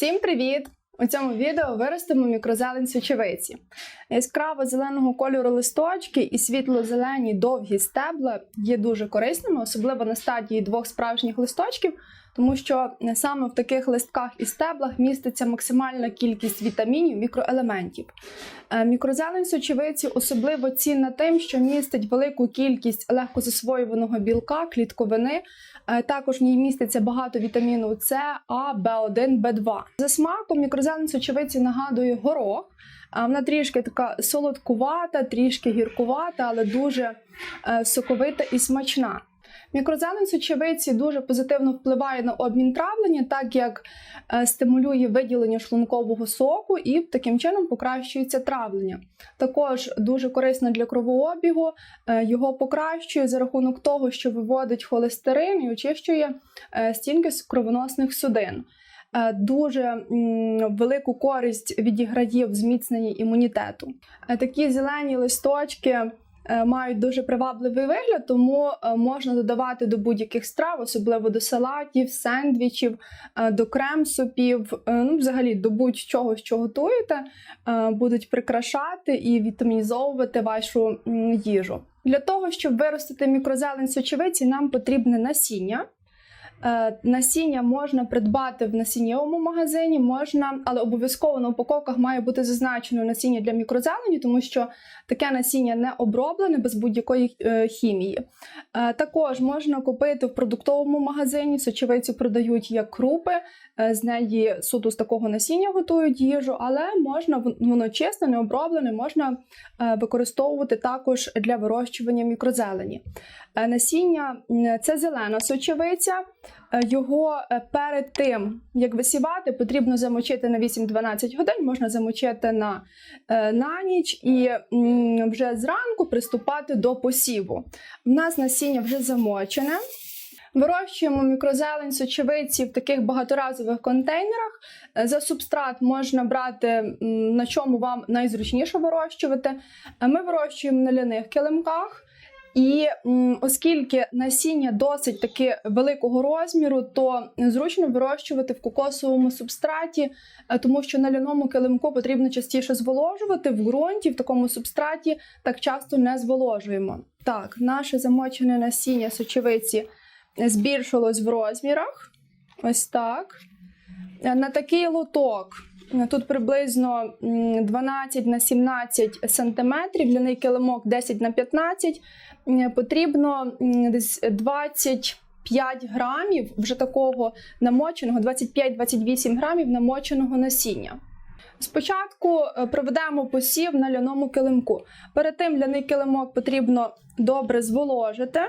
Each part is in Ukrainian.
Всім привіт! У цьому відео виростимо мікрозелень сочевиці. Яскраво зеленого кольору листочки і світло-зелені довгі стебла є дуже корисними, особливо на стадії двох справжніх листочків, тому що саме в таких листках і стеблах міститься максимальна кількість вітамінів, мікроелементів. Е, Мікрозелень сочевиці особливо цінна тим, що містить велику кількість легкозасвоюваного білка, клітковини. Е, Також в ній міститься багато вітаміну С, А, Б1, Б2. За смаком мікрозелень сочевиці нагадує горох. Вона трішки така солодкувата, трішки гіркувата, але дуже е, соковита і смачна. Мікрозелень сочевиці дуже позитивно впливає на обмін травлення, так як е, стимулює виділення шлункового соку і таким чином покращується травлення. Також дуже корисно для кровообігу, е, його покращує за рахунок того, що виводить холестерин і очищує е, стінки кровоносних судин. Дуже велику користь відіграє в зміцненні імунітету. Такі зелені листочки мають дуже привабливий вигляд, тому е, можна додавати до будь-яких страв, особливо до салатів, сендвічів, е, до крем-супів, е, ну, взагалі до будь-чого, що готуєте, е, будуть прикрашати і вітамінізовувати вашу їжу. Для того, щоб виростити мікрозелень сочевиці, нам потрібне насіння. Е, Насіння можна придбати в насіннєвому магазині, можна, але обов'язково на упаковках має бути зазначено насіння для мікрозелені, тому що таке насіння не оброблене без будь-якої е, хімії. Е, Також можна купити в продуктовому магазині. Сочевицю продають як крупи, з неї суто з такого насіння готують їжу, але можна воно чисте, не оброблене, можна використовувати також для вирощування мікрозелені. Насіння це зелена сочевиця. Е, Його е, перед тим, як висівати, потрібно замочити на 8-12 годин, можна замочити на, е, на ніч і вже зранку приступати до посіву. У нас насіння вже замочене. Вирощуємо мікрозелень сочевиці в таких багаторазових контейнерах. За субстрат можна брати на чому вам найзручніше вирощувати. Ми вирощуємо на ляних килимках. І оскільки насіння досить таки великого розміру, то зручно вирощувати в кокосовому субстраті, е, тому що на ляному килимку потрібно частіше зволожувати в ґрунті, в такому субстраті так часто не зволожуємо. Так, наше замочене насіння сочевиці збільшилось в розмірах. Ось так. Е, На такий лоток. е, Тут приблизно 12 на 17 сантиметрів, ляний килимок 10 на 15. М, Потрібно десь 25 грамів вже такого намоченого, 25-28 грамів намоченого насіння. Спочатку е, проведемо посів на ляному килимку. Перед тим ляний килимок потрібно добре зволожити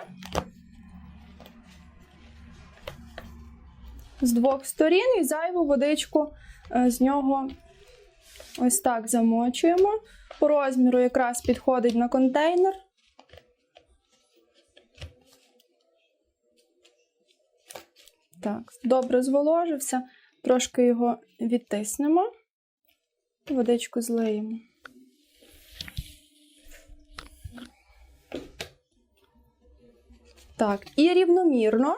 з двох сторін і зайву водичку е, з нього ось так замочуємо. По розміру якраз підходить на контейнер. Так, добре зволожився. Трошки його відтиснемо, водичку злиємо. Так, і рівномірно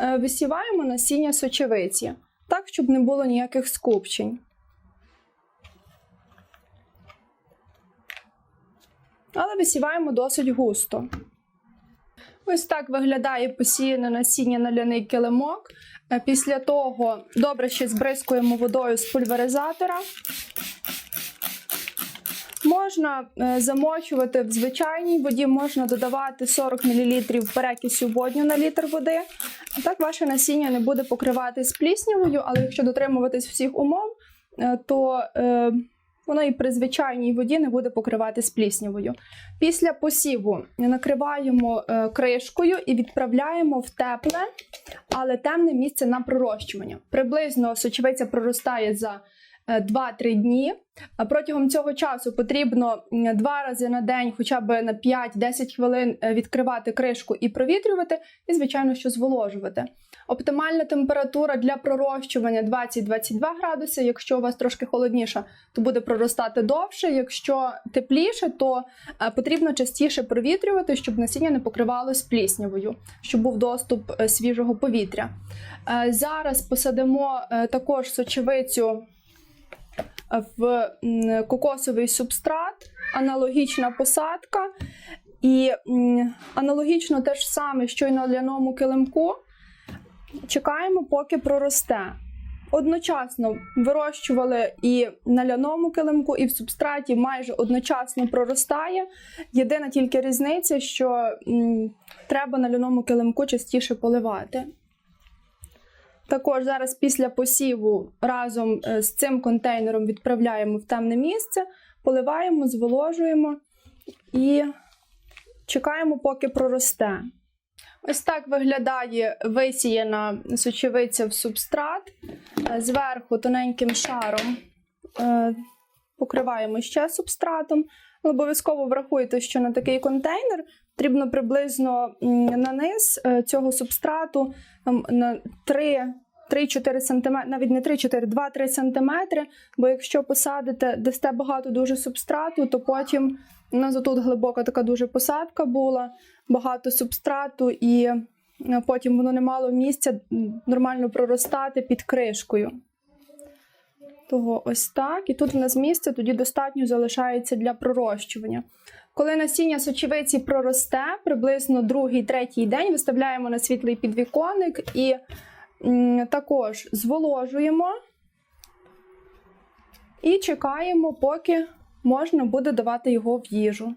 е, висіваємо насіння сочевиці, так, щоб не було ніяких скупчень. Але висіваємо досить густо. Ось так виглядає посіяне насіння на ляний килимок. Е, Після того добре ще збризкуємо водою з пульверизатора. Можна е, замочувати в звичайній воді, можна додавати 40 мл перекисю водню на літр води. Так ваше насіння не буде покриватись пліснявою, але якщо дотримуватись всіх умов, е, то воно і при звичайній воді не буде покриватись пліснявою. Після посіву накриваємо е, кришкою і відправляємо в тепле, але темне місце на пророщування. Приблизно сочевиця проростає за е, 2-3 дні. Протягом цього часу потрібно два рази на день, хоча б на 5-10 хвилин е, відкривати кришку і провітрювати, і, звичайно, що зволожувати. Оптимальна температура для пророщування 20-22 градуси. Якщо у вас трошки холодніше, то буде проростати довше. Якщо тепліше, то е, потрібно частіше провітрювати, щоб насіння не покривалось пліснявою, щоб був доступ е, свіжого повітря. Е, Зараз посадимо також сочевицю в кокосовий субстрат, аналогічна посадка. І аналогічно те ж саме, що й на ляному килимку. Чекаємо, поки проросте. Одночасно вирощували і на ляному килимку, і в субстраті майже одночасно проростає. Єдина тільки різниця, що м, треба на ляному килимку частіше поливати. Також зараз після посіву разом е, з цим контейнером відправляємо в темне місце, поливаємо, зволожуємо і чекаємо, поки проросте. Ось так виглядає висіяна сочевиця в субстрат. Зверху тоненьким шаром е, покриваємо ще субстратом. Обов'язково врахуйте, що на такий контейнер потрібно приблизно на низ е, цього субстрату на 3 3-4 см, навіть не 3-4, 2-3 см, бо якщо посадите, дасте багато дуже субстрату, то потім у нас тут глибока така дуже посадка була, багато субстрату, і е, потім воно не мало місця нормально проростати під кришкою. Того ось так. І тут у нас місце тоді достатньо залишається для пророщування. Коли насіння сочевиці проросте, приблизно другий-третій день виставляємо на світлий підвіконник і також зволожуємо і чекаємо, поки можна буде давати його в їжу.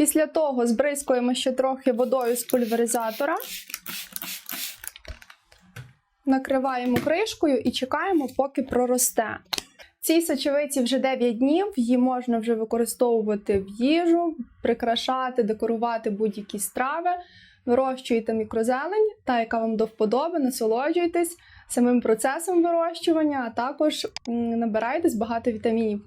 Після того збризкуємо ще трохи водою з пульверизатора, накриваємо кришкою і чекаємо, поки проросте. Цій сочевиці вже 9 днів, її можна вже використовувати в їжу, прикрашати, декорувати будь-які страви. Вирощуєте мікрозелень, та яка вам до вподоби, насолоджуйтесь самим процесом вирощування, а також набирайтесь багато вітамінів.